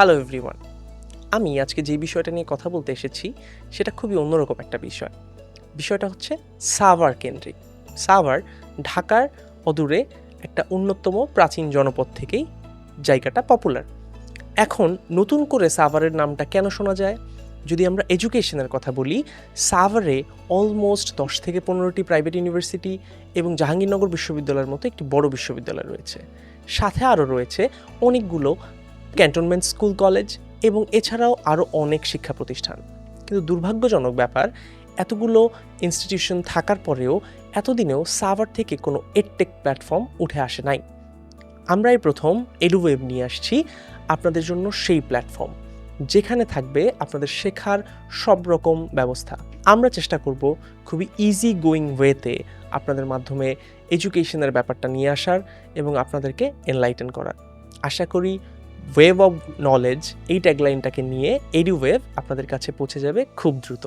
Hello everyone আমি আজকে যে বিষয়টা নিয়ে কথা বলতে এসেছি, সেটা খুবই অন্যরকম একটা বিষয়। বিষয়টা হচ্ছে সাভার কেন্দ্রিক। সাভার ঢাকার অদূরে একটা অন্যতম প্রাচীন জনপদ থেকেই জায়গাটা পপুলার এখন নতুন করে সাভারের নামটা কেন শোনা যায়? যদি আমরা এডুকেশনের কথা বলি, সাভারে অলমোস্ট দশ থেকে পনেরোটি প্রাইভেট ইউনিভার্সিটি এবং জাহাঙ্গীরনগর বিশ্ববিদ্যালয়ের মতো একটি বড় বিশ্ববিদ্যালয় রয়েছে। সাথে আরও রয়েছে অনেকগুলো ক্যান্টনমেন্ট স্কুল কলেজ এবং এছাড়াও আরও অনেক শিক্ষা প্রতিষ্ঠান। কিন্তু দুর্ভাগ্যজনক ব্যাপার, এতগুলো ইনস্টিটিউশন থাকার পরেও এতদিনেও সাভার থেকে কোনো এডটেক প্ল্যাটফর্ম উঠে আসে নাই। আমরাই প্রথম এডুওয়েব নিয়ে আসছি আপনাদের জন্য সেই প্ল্যাটফর্ম যেখানে থাকবে আপনাদের শেখার সব রকম ব্যবস্থা। আমরা চেষ্টা করব খুবই ইজি গোয়িং ওয়েতে আপনাদের মাধ্যমে এডুকেশনের ব্যাপারটা নিয়ে আসার এবং আপনাদেরকে এনলাইটেন করার। আশা করি ওয়েভ অব নলেজ এই ট্যাগলাইনটাকে নিয়ে এডিওয়েভ আপনাদের কাছে পৌঁছে যাবে খুব দ্রুত।